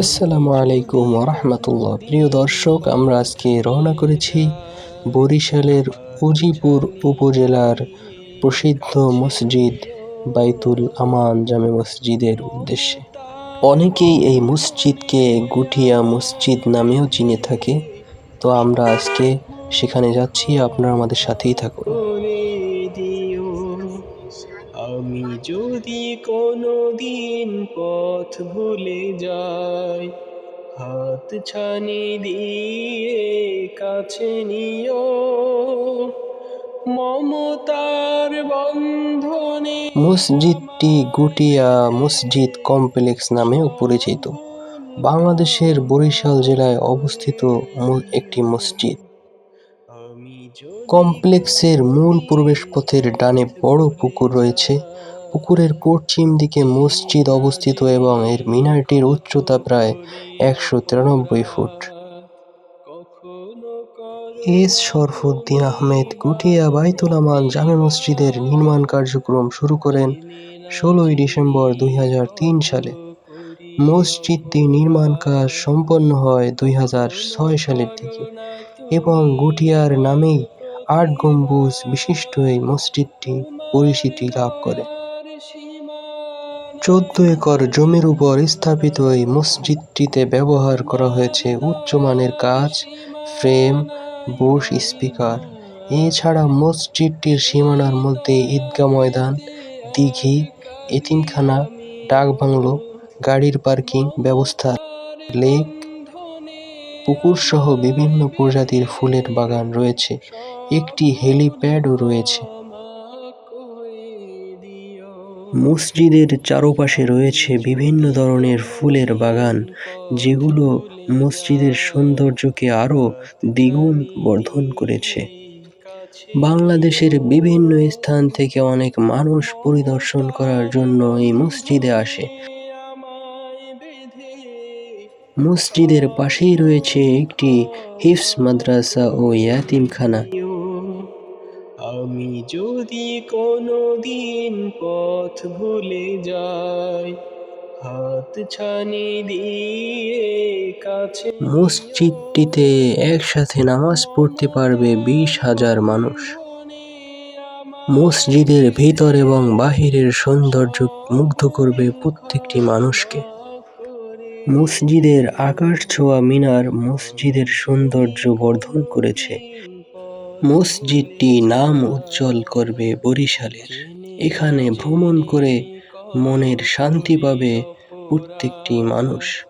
আসসালামু আলাইকুম রহমতুল্লাহ প্রিয় দর্শক, আমরা আজকে রওনা করেছি বরিশালের উজিপুর উপজেলার প্রসিদ্ধ মসজিদ বাইতুল আমান জামে মসজিদের উদ্দেশ্যে। অনেকেই এই মসজিদকে গুটিয়া মসজিদ নামেও চিনে থাকে। তো আমরা আজকে সেখানে যাচ্ছি, আপনারা আমাদের সাথেই থাকুন। আমি যদি কোনো দিন পথ ভুলে যাই, হাত ছানি দিয়ে কাছে নিও। মমতার বন্ধনে মসজিদটি গুটিয়া মসজিদ কমপ্লেক্স নামেও পরিচিত। বাংলাদেশের বরিশাল জেলায় অবস্থিত একটি মসজিদ। কমপ্লেক্সের মূল প্রবেশপথের ডানে বড় পুকুর রয়েছে। পুকুরের পশ্চিম দিকে মসজিদ অবস্থিত এবং এর মিনারটির উচ্চতা প্রায় একশো তিরানব্বই ফুট। এস শরফুদ্দিন আহমেদ গুটিয়া বাইতুল আমান জামে মসজিদের নির্মাণ কার্যক্রম শুরু করেন ষোলোই ডিসেম্বর দুই হাজার তিন সালে। মসজিদটি নির্মাণ কাজ সম্পন্ন হয় দুই সালের দিকে। এবং গুটিয়ার নামেই আট গম্বুজ বিশিষ্ট এই মসজিদটি পরিচিতি লাভ করে। চোদ্দ একর জমির উপর স্থাপিত এই মসজিদটিতে ব্যবহার করা হয়েছে উচ্চমানের কাজ ফ্রেম, বুশ, স্পিকার। এছাড়া মসজিদটির সীমানার মধ্যে ঈদগাহ ময়দান, দিঘি, এতিমখানা, ডাকবাংলো, গাড়ির পার্কিং ব্যবস্থা, লেক পুকুর সহ বিভিন্ন প্রজাতির ফুলের বাগান রয়েছে। একটি হেলিপ্যাডও রয়েছে। মসজিদের চারপাশে রয়েছে বিভিন্ন ধরনের ফুলের বাগান, যেগুলো মসজিদের সৌন্দর্যকে আরও দ্বিগুণ বর্ধন করেছে। বাংলাদেশের বিভিন্ন স্থান থেকে অনেক মানুষ পরিদর্শন করার জন্য এই মসজিদে আসে। মসজিদের পাশেই রয়েছে একটি হিফস মাদ্রাসা ও ইয়াতিমখানা। আমি যদি কোনো দিন পথ ভুলে যাই হাত ছানি দিয়ে কাছে মসজিদটিতে একসাথে নামাজ পড়তে পারবে বিশ হাজার মানুষ। মসজিদের ভিতর এবং বাহিরের সৌন্দর্য মুগ্ধ করবে প্রত্যেকটি মানুষকে। মসজিদের আকাশ ছোঁয়া মিনার মসজিদের সৌন্দর্য বর্ধন করেছে। মসজিদটি নাম উজ্জ্বল করবে বরিশালের। এখানে ভ্রমণ করে মনের শান্তি পাবে প্রত্যেকটি মানুষ।